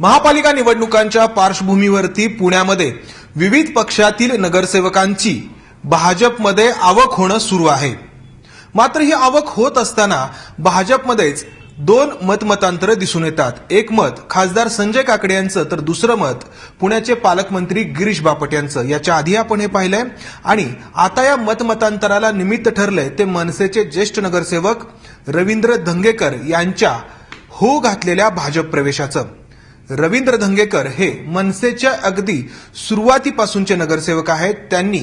महापालिका निवडणुकांच्या पार्श्वभूमीवरती पुण्यामध्ये विविध पक्षातील नगरसेवकांची भाजपमध्ये आवक होणं सुरू आहे. मात्र ही आवक होत असताना भाजपमध्येच दोन मतमतांतर दिसून येतात. एक मत खासदार संजय काकडे यांचं तर दुसरं मत पुण्याचे पालकमंत्री गिरीश बापट यांचं. याच्या आधी आपण हे पाहिलंय. आणि आता या मतमतांतराला निमित्त ठरलंय ते मनसेचे ज्येष्ठ नगरसेवक रवींद्र धंगेकर यांच्या हो घातलेल्या भाजप प्रवेशाचं. रवींद्र धंगेकर हे मनसेच्या अगदी सुरुवातीपासूनचे नगरसेवक आहेत. त्यांनी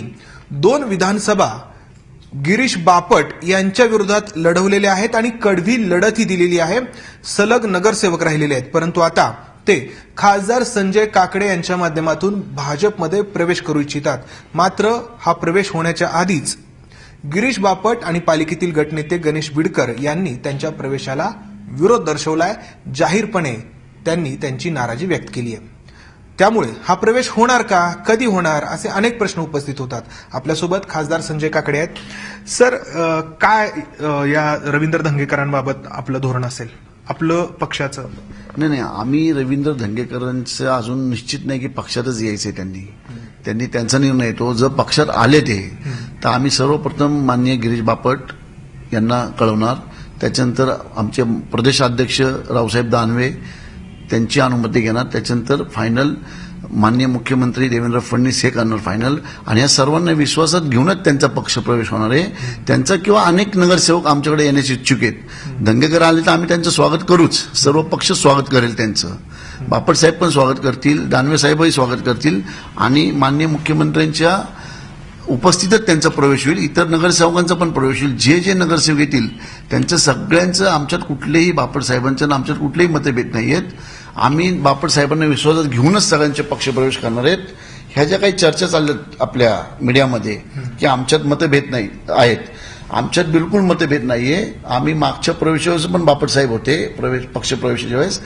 दोन विधानसभा गिरीश बापट यांच्या विरोधात लढवलेले आहेत आणि कडवी लढतही दिलेली आहे. सलग नगरसेवक राहिलेले आहेत. परंतु आता ते खासदार संजय काकडे यांच्या माध्यमातून भाजपमध्ये प्रवेश करू इच्छितात. मात्र हा प्रवेश होण्याच्या आधीच गिरीश बापट आणि पालिकेतील गटनेते गणेश बिडकर यांनी त्यांच्या प्रवेशाला विरोध दर्शवलाय. जाहीरपणे त्यांनी त्यांची नाराजी व्यक्त केली आहे. त्यामुळे हा प्रवेश होणार का कधी होणार असे अनेक प्रश्न उपस्थित होतात. आपल्यासोबत खासदार संजय काकडे आहेत. सर काय या रवींद्र धंगेकरांबाबत आपलं धोरण असेल? आपलं पक्षाचं? नाही नाही आम्ही रवींद्र धंगेकरांचं अजून निश्चित नाही की पक्षातच यायचे त्यांनी. त्यांनी त्यांचा निर्णय तो जर पक्षात आले ते तर आम्ही सर्वप्रथम माननीय गिरीश बापट यांना कळवणार. त्याच्यानंतर आमचे प्रदेशाध्यक्ष रावसाहेब दानवे त्यांची अनुमती घेणार. त्याच्यानंतर फायनल माननीय मुख्यमंत्री देवेंद्र फडणवीस हे करणार फायनल आणि या सर्वांना विश्वासात घेऊनच त्यांचा पक्ष प्रवेश होणार आहे. त्यांचा किंवा अनेक नगरसेवक आमच्याकडे येण्याचे इच्छुक आहेत. दंगेकर आले तर आम्ही त्यांचं स्वागत करूच. सर्व पक्ष स्वागत करेल त्यांचं. बापट साहेब पण स्वागत करतील. दानवे साहेबही स्वागत करतील. आणि माननीय मुख्यमंत्र्यांच्या उपस्थितच त्यांचा प्रवेश होईल. इतर नगरसेवकांचा पण प्रवेश होईल. जे जे नगरसेवक येतील त्यांचं सगळ्यांचं आमच्यात कुठलेही बापट साहेबांचं आमच्यात कुठलेही मतभेद नाही आहेत आम्ही बापटसाहेबांना विश्वासात घेऊनच सगळ्यांचे पक्षप्रवेश करणार आहेत. ह्या ज्या काही चर्चा चालल्यात आपल्या मीडियामध्ये की आमच्यात मतभेद नाही आहेत. आमच्यात बिलकुल मतभेद नाहीये. आम्ही मागच्या प्रवेशावेळेस पण बापटसाहेब होते प्रवेश पक्षप्रवेशाच्या वेळेस.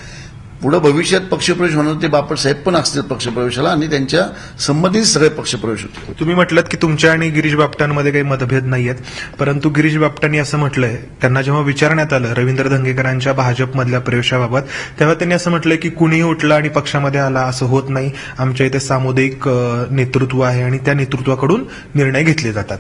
पुढे भविष्यात पक्षप्रवेश होणार ते बापट साहेब पण असतील पक्षप्रवेशाला आणि त्यांच्या संबंधित सगळे पक्षप्रवेश होतील. तुम्ही म्हटलं की तुमच्या आणि गिरीश बापटांमध्ये काही मतभेद नाहीयेत परंतु गिरीश बापटांनी असं म्हटलंय त्यांना जेव्हा विचारण्यात आलं रवींद्र धंगेकरांच्या भाजपमधल्या प्रवेशाबाबत तेव्हा त्यांनी असं म्हटलंय की कुणीही उठलं आणि पक्षामध्ये आला असं होत नाही. आमच्या इथे सामुदायिक नेतृत्व आहे आणि त्या नेतृत्वाकडून निर्णय घेतले जातात.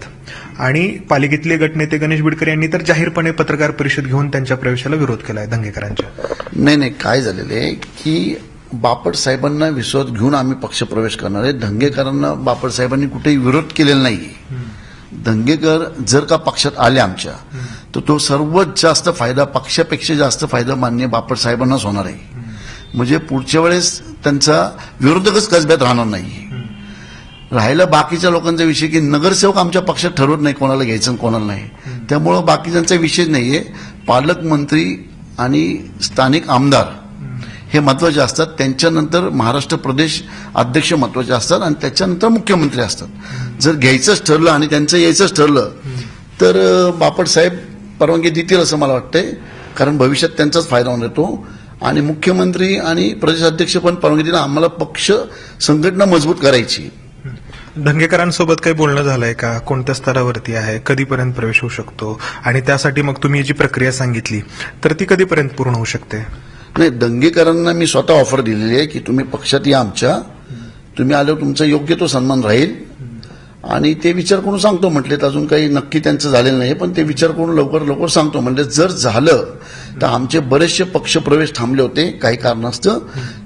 आणि पालिकेतले गटनेते गणेश बिडकर यांनी तर जाहीरपणे पत्रकार परिषद घेऊन त्यांच्या प्रवेशाला विरोध केलाय धंगेकरांच्या. नाही नाही काय झालेलं आहे की बापट साहेबांना विश्वास घेऊन आम्ही पक्षप्रवेश करणार आहे. धंगेकरांना बापट साहेबांनी कुठेही विरोध केलेला नाही धंगेकर जर का पक्षात आले आमच्या तर तो सर्वात जास्त फायदा पक्षापेक्षा जास्त फायदा मान्य बापट साहेबांनाच होणार आहे. म्हणजे पुढच्या वेळेस त्यांचा विरोधकच कसब्यात राहणार नाही राहिला बाकीच्या लोकांचा विषय की नगरसेवक आमच्या पक्षात ठरवत नाही कोणाला घ्यायचं आणि कोणाला नाही. त्यामुळं बाकीच्यांचा विषय नाहीये. पालकमंत्री आणि स्थानिक आमदार हे महत्त्वाचे असतात. त्यांच्यानंतर महाराष्ट्र प्रदेश अध्यक्ष महत्त्वाचे असतात आणि त्याच्यानंतर मुख्यमंत्री असतात. जर घ्यायचंच ठरलं आणि त्यांचं यायचंच ठरलं तर अं, बापट साहेब परवानगी देतील असं मला वाटतंय. कारण भविष्यात त्यांचाच फायदा होणार तो. आणि मुख्यमंत्री आणि प्रदेशाध्यक्ष पण परवानगी दिला आम्हाला पक्ष संघटना मजबूत करायची. धंगेकरांसोबत काही बोलणं झालंय का? कोणत्या स्तरावरती आहे? कधीपर्यंत प्रवेश होऊ शकतो? आणि त्यासाठी मग तुम्ही जी प्रक्रिया सांगितली तर ती कधीपर्यंत पूर्ण होऊ शकते? नाही दंगेकरांना मी स्वतः ऑफर दिलेली आहे की तुम्ही पक्षात या आमच्या. तुम्ही आल्यावर तुमचा योग्य तो सन्मान राहील. आणि ते विचार करून सांगतो म्हटलेत अजून काही नक्की त्यांचं झालेलं नाही पण ते विचार करून लवकर लवकर सांगतो. म्हणजे जर झालं तर आमचे बरेचसे पक्षप्रवेश थांबले होते काही कारणास्तव.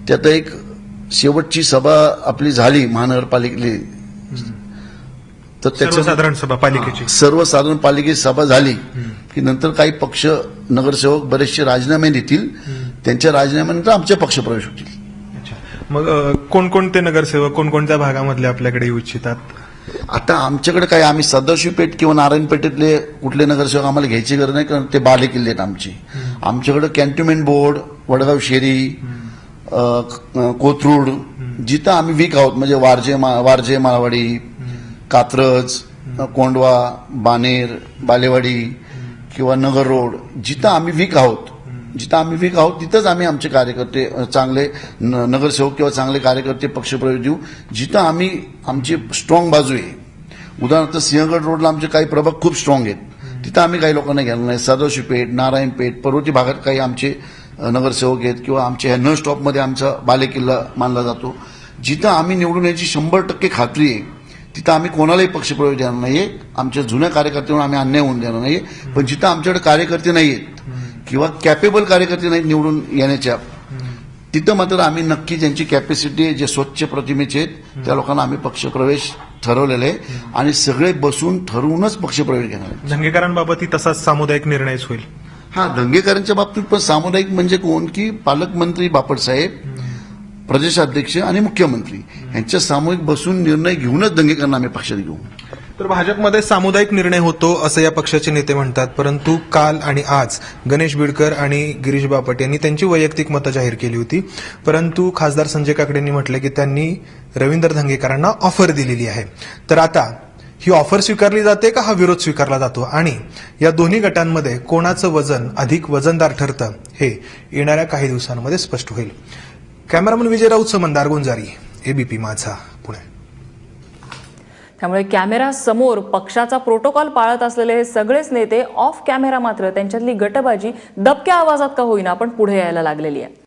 त्यात एक शेवटची सभा आपली झाली महानगरपालिकेली. तर त्याच्या सभा पालिकेची. सर्वसाधारण पालिकेची सभा झाली की नंतर काही पक्ष नगरसेवक बरेचसे राजीनामे देतील. त्यांच्या राजीनाम्यानंतर आमचे पक्षप्रवेश होतील. अच्छा. मग कोणकोणते नगरसेवक कोणकोणत्या भागामधले आपल्याकडे येऊ इच्छितात? आता आमच्याकडे काय आम्ही सदाशिव पेठ किंवा नारायण पेठेतले कुठले नगरसेवक आम्हाला घ्यायची गरज नाही कारण ते बाले किल्ले आहेत आमचे. आमच्याकडे कॅन्टोन्मेंट बोर्ड वडगाव शेरी अ, कोथरूड जिथं आम्ही वीक आहोत म्हणजे वारजे मा- वारजे माळवाडी कात्रज कोंडवा बानेर बालेवाडी किंवा नगर रोड जिथं आम्ही वीक आहोत. जिथं आम्ही वीक आहोत तिथंच आम्ही आमचे कार्यकर्ते चांगले न- नगरसेवक किंवा चांगले कार्यकर्ते पक्षप्रवेश देऊ. जिथं आम्ही आमची स्ट्रॉंग बाजू आहे. उदाहरणार्थ सिंहगड रोडला आमचे काही प्रभाग खूप स्ट्रॉंग आहेत. तिथं आम्ही काही लोकांना घेणार नाही. सदाशिव पेठ नारायण पेठ पर्वती भागात काही आमचे नगरसेवक आहेत किंवा आमच्या ह्या न स्टॉपमध्ये आमचा बालेकिल्ला मानला जातो. जिथं आम्ही निवडून यायची शंभर टक्के खात्री आहे तिथं आम्ही कोणालाही पक्षप्रवेश देणार नाही आमच्या जुन्या कार्यकर्त्यांवर आम्ही अन्याय होऊन देणार नाही पण जिथं आमच्याकडे कार्यकर्ते नाही आहेत किंवा कॅपेबल कार्यकर्ते नाहीत निवडून येण्याच्या. तिथं मात्र आम्ही नक्की ज्यांची कॅपॅसिटी आहे जे स्वच्छ प्रतिमेचे आहेत त्या लोकांना आम्ही पक्षप्रवेश ठरवलेले आहे. आणि सगळे बसून ठरवूनच पक्षप्रवेश घेणार आहे धंगेकरांबाबतही तसाच सामुदायिक निर्णयच होईल. हा दंगेकरांच्या बाबतीत पण सामुदायिक म्हणजे कोण की पालकमंत्री बापटसाहेब प्रदेशाध्यक्ष आणि मुख्यमंत्री. यांच्या सामूहिक बसून निर्णय घेऊनच दंगेकरांना आम्ही पक्षात घेऊ. तर भाजपमध्ये सामुदायिक निर्णय होतो असं या पक्षाचे नेते म्हणतात. परंतु काल आणि आज गणेश बिडकर आणि गिरीश बापट यांनी त्यांची वैयक्तिक मतं जाहीर केली होती. परंतु खासदार संजय काकडेंनी म्हटलं की त्यांनी रवींद्र धंगेकरांना ऑफर दिलेली आहे. तर आता ही ऑफर स्वीकारली जाते का हा विरोध स्वीकारला जातो? आणि या दोन्ही गटांमध्ये कोणाचं वजन अधिक वजनदार ठरतं हे येणाऱ्या काही दिवसांमध्ये स्पष्ट होईल. Cameraman Vijay Raut Mandar Gunjari ABP Majha. त्यामुळे कॅमेरा समोर पक्षाचा प्रोटोकॉल पाळत असलेले हे सगळेच नेते ऑफ कॅमेरा मात्र त्यांच्यातली गटबाजी दबक्या आवाजात का होईना पण पुढे यायला लागलेली आहे.